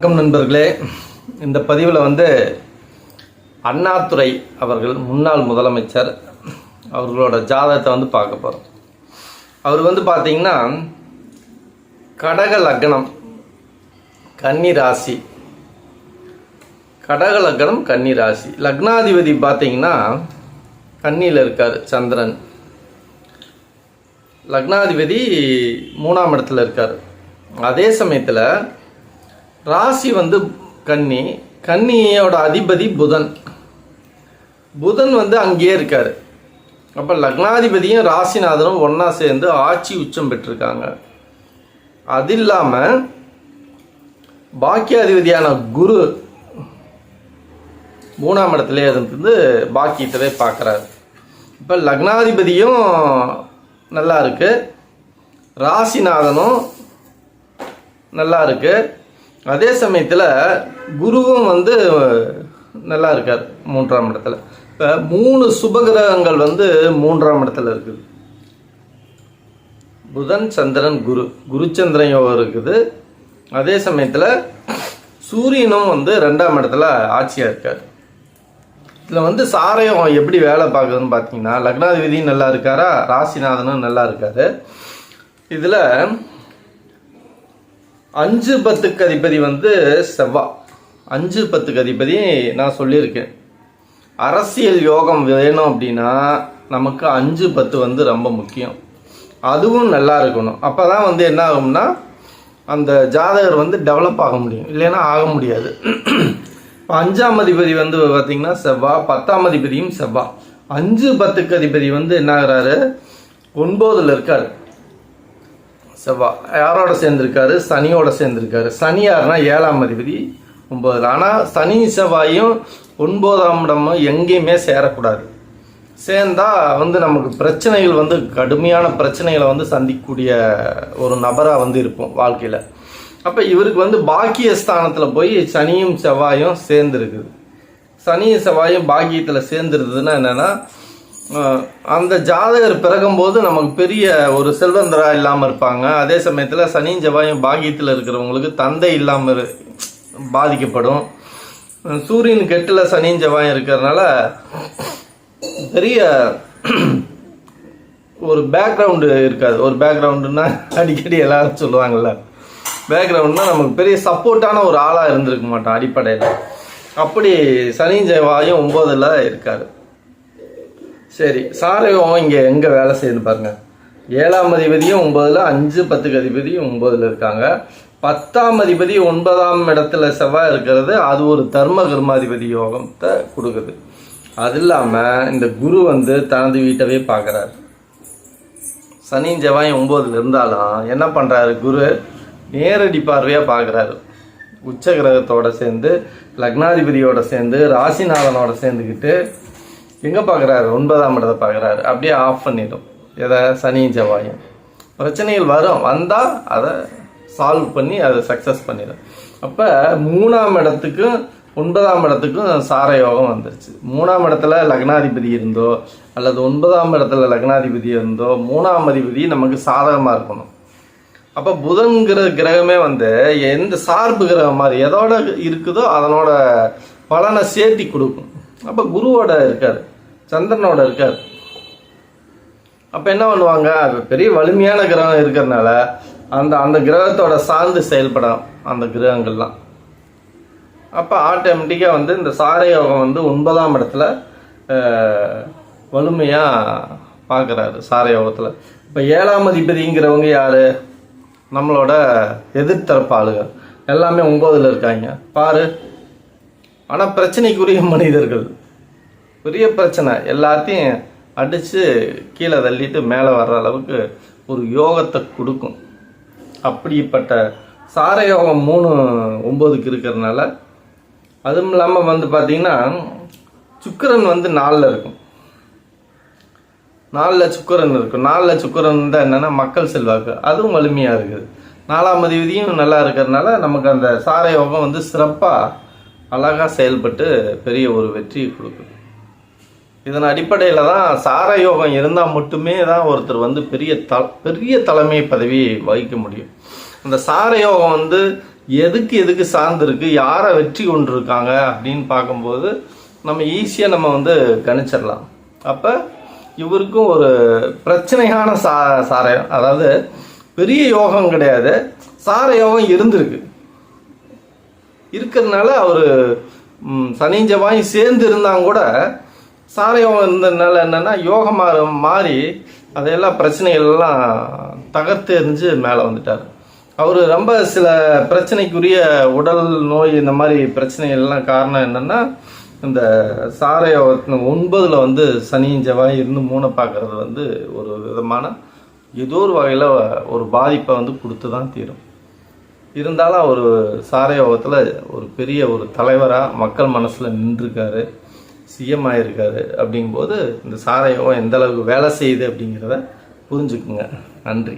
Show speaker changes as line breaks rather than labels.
வணக்கம் நண்பர்களே. இந்த பதிவில் வந்து அண்ணாதுரை அவர்கள் முன்னாள் முதலமைச்சர் அவர்களோட ஜாதகத்தை வந்து பார்க்க போகிறோம் அவர் வந்து பார்த்தீங்கன்னா கடக லக்னம் கன்னி ராசி. கடக லக்னம் கன்னி ராசி. லக்னாதிபதி பார்த்தீங்கன்னா கன்னியில் இருக்கார் சந்திரன். லக்னாதிபதி மூணாம் இடத்துல இருக்கார். அதே சமயத்தில் ராசி வந்து கன்னி. கன்னியோட அதிபதி புதன். புதன் வந்து அங்கேயே இருக்கார். அப்போ லக்னாதிபதியும் ராசிநாதனும் ஒன்றா சேர்ந்து ஆட்சி உச்சம் பெற்றிருக்காங்க. அது இல்லாமல் பாக்கியாதிபதியான குரு மூணாம் இடத்துல இருந்து பாக்கியத்தவே பார்க்குறாரு. இப்போ லக்னாதிபதியும் நல்லா இருக்குது ராசிநாதனும் நல்லா இருக்குது அதே சமயத்தில் குருவும் வந்து நல்லா இருக்கார் மூன்றாம் இடத்துல. இப்போ மூணு சுபகிரகங்கள் வந்து மூன்றாம் இடத்துல இருக்குது. புதன் சந்திரன் குரு. குருச்சந்திரன் யோகம் இருக்குது. அதே சமயத்தில் சூரியனும் வந்து ரெண்டாம் இடத்துல ஆட்சியாக இருக்கார். இதில் வந்து சாரயம் எப்படி வேலை பார்க்குதுன்னு பார்த்தீங்கன்னா லக்னாதிபதியும் நல்லா இருக்காரா? ராசிநாதனும் நல்லா இருக்காரு. இதில் அஞ்சு பத்துக்கு அதிபதி வந்து செவ்வா. அஞ்சு பத்துக்கு அதிபதி நான் சொல்லியிருக்கேன். அரசியல் யோகம் வேணும் அப்படின்னா நமக்கு அஞ்சு பத்து வந்து ரொம்ப முக்கியம். அதுவும் நல்லா இருக்கணும். அப்போ தான் வந்து என்ன ஆகும்னா அந்த ஜாதகர் வந்து டெவலப் ஆக முடியும். இல்லைன்னா ஆக முடியாது. இப்போ அஞ்சாம் அதிபதி வந்து பார்த்திங்கன்னா செவ்வா பத்தாம் அதிபதியும் செவ்வா. அஞ்சு பத்துக்கு அதிபதி வந்து என்ன ஆகிறாரு? ஒன்பதுல இருக்காரு. செவ்வா. யாரோட சேர்ந்திருக்காரு? சனியோட சேர்ந்திருக்காரு. சனி யாருன்னா ஏழாம் அதிபதி ஒன்பது. ஆனால் சனி செவ்வாயும் ஒன்பதாம் இடமும் எங்கேயுமே சேரக்கூடாது. சேர்ந்தால் வந்து நமக்கு பிரச்சனைகள் வந்து கடுமையான பிரச்சனைகளை வந்து சந்திக்கக்கூடிய ஒரு நபராக வந்து இருப்போம் வாழ்க்கையில். அப்போ இவருக்கு வந்து பாக்கிய ஸ்தானத்தில் போய் சனியும் செவ்வாயும் சேர்ந்துருக்குது. சனியும் செவ்வாயும் பாக்கியத்தில் சேர்ந்துருதுன்னா என்னென்னா அந்த ஜாதகர் பிறகும்போது நமக்கு பெரிய ஒரு செல்வந்தரா இல்லாமல் இருப்பாங்க. அதே சமயத்தில் சனியும் செவ்வாயும் பாகியத்தில் இருக்கிறவங்களுக்கு தந்தை இல்லாமல் பாதிக்கப்படும். சூரியன் கெட்டில் சனியும் செவ்வாயும் இருக்கிறதுனால பெரிய ஒரு பேக்ரவுண்டு இருக்காது. ஒரு பேக்ரவுண்டுன்னா அடிக்கடி எல்லாரும் சொல்லுவாங்கள்ல பேக்ரவுண்ட்னா நமக்கு பெரிய சப்போர்ட்டான ஒரு ஆளாக இருந்திருக்க மாட்டோம் அடிப்படையில். அப்படி சனி செவ்வாயும் ஒம்போதில் இருக்காரு. சரி சாரகம் இங்கே எங்கே வேலை செய்யுது பாருங்க. ஏழாம் அதிபதியும் ஒம்பதில் அஞ்சு பத்துக்கு அதிபதியும் ஒம்பதில் இருக்காங்க. பத்தாம் அதிபதி ஒன்பதாம் இடத்துல செவ்வாய் இருக்கிறது அது ஒரு தர்ம கர்மாதிபதி யோகத்தை கொடுக்குது. அது இல்லாமல் இந்த குரு வந்து தனது வீட்டவே பார்க்குறாரு. சனி செவ்வாயும் ஒம்பதில் இருந்தாலும் என்ன பண்ணுறாரு குரு? நேரடி பார்வையாக பார்க்குறாரு. உச்ச கிரகத்தோட சேர்ந்து லக்னாதிபதியோட சேர்ந்து ராசிநாதனோட சேர்ந்துக்கிட்டு எங்கே பார்க்குறாரு? ஒன்பதாம் இடத்தை பார்க்குறாரு. அப்படியே ஆஃப் பண்ணிடும். எதை? சனி செவ்வாயும் பிரச்சனைகள் வரும். வந்தால் அதை சால்வ் பண்ணி அதை சக்ஸஸ் பண்ணிடும். அப்போ மூணாம் இடத்துக்கும் ஒன்பதாம் இடத்துக்கும் சார யோகம் வந்துருச்சு. மூணாம் இடத்துல லக்னாதிபதி இருந்தோ அல்லது ஒன்பதாம் இடத்துல லக்னாதிபதி இருந்தோ மூணாம் அதிபதி நமக்கு சாதகமாக இருக்கணும். அப்போ புதன்கிற கிரகமே வந்து எந்த சார்பு கிரகம் மாதிரி எதோட இருக்குதோ அதனோட பலனை சேர்த்தி கொடுக்கும். அப்போ குருவோட இருக்கார். சந்திரனோட இருக்கார். அப்போ என்ன பண்ணுவாங்க? பெரிய வலிமையான கிரகம் இருக்கிறதுனால அந்த அந்த கிரகத்தோட சார்ந்து செயல்படும் அந்த கிரகங்கள்லாம். அப்போ ஆட்டோமேட்டிக்காக வந்து இந்த சாரயோகம் வந்து ஒன்பதாம் இடத்துல வலிமையாக பார்க்குறாரு சாரயோகத்தில் இப்போ ஏழாம் அதிபதிங்கிறவங்க யார்? நம்மளோட எதிர்த்தரப்பு ஆளுகள் எல்லாமே ஒன்பதுல இருக்காங்க. பாரு. ஆனால் பிரச்சனைக்குரிய மனிதர்கள். பெரிய பிரச்சனை. எல்லாத்தையும் அடித்து கீழே தள்ளிட்டு மேலே வர்ற அளவுக்கு ஒரு யோகத்தை கொடுக்கும். அப்படிப்பட்ட சார யோகம் மூணு ஒம்போதுக்கு இருக்கிறதுனால அதுவும் இல்லாமல் வந்து பார்த்தீங்கன்னா சுக்கிரன் வந்து நாலில் இருக்கும். நாலில் சுக்கிரன் இருக்கும். நாலில் சுக்கரன் தான் என்னென்னா மக்கள் செல்வாக்கு. அதுவும் வலிமையாக இருக்குது. நாலாம் அதிபதியும் நல்லா இருக்கிறதுனால நமக்கு அந்த சார யோகம் வந்து சிறப்பாக அழகாக செயல்பட்டு பெரிய ஒரு வெற்றியை கொடுக்குது. இதன் அடிப்படையில் தான் சார யோகம் இருந்தால் மட்டுமே தான் ஒருத்தர் வந்து பெரிய த பெரிய தலைமை பதவி வகிக்க முடியும். அந்த சார யோகம் வந்து எதுக்கு எதுக்கு சார்ந்திருக்கு யாரை வெற்றி கொண்டிருக்காங்க அப்படின்னு பார்க்கும்போது நம்ம ஈஸியாக நம்ம வந்து கணிச்சிடலாம். அப்போ இவருக்கும் ஒரு பிரச்சனையான சா சாரம் அதாவது பெரிய யோகம் கிடையாது சார யோகம் இருந்திருக்கு. இருக்கிறதுனால அவர் சனி செவ்வாயும் சேர்ந்து இருந்தாங்க கூட சாரயோகம் இருந்ததுனால என்னென்னா யோகம் மாற மாறி அதையெல்லாம் பிரச்சனைகள்லாம் தகர்த்து எறிஞ்சு மேலே வந்துட்டார். அவர் ரொம்ப சில பிரச்சனைக்குரிய உடல் நோய் இந்த மாதிரி பிரச்சனைகள் எல்லாம் காரணம் என்னென்னா இந்த சாரயோகத்தின் ஒன்பதில் வந்து சனியும் செவ்வாய் இருந்து மூணை பார்க்குறது வந்து ஒரு விதமான ஏதோ ஒரு வகையில் ஒரு பாதிப்பை வந்து கொடுத்து தான் தீரும். இருந்தாலும் அவர் சாரயோகத்தில் ஒரு பெரிய ஒரு தலைவராக மக்கள் மனசில் நின்றுருக்காரு. சிஎம் ஆகிருக்காரு அப்படிங்கும்போது இந்த சாரயோகம் எந்த அளவுக்கு வேலை செய்யுது அப்படிங்கிறத புரிஞ்சுக்குங்க. நன்றி.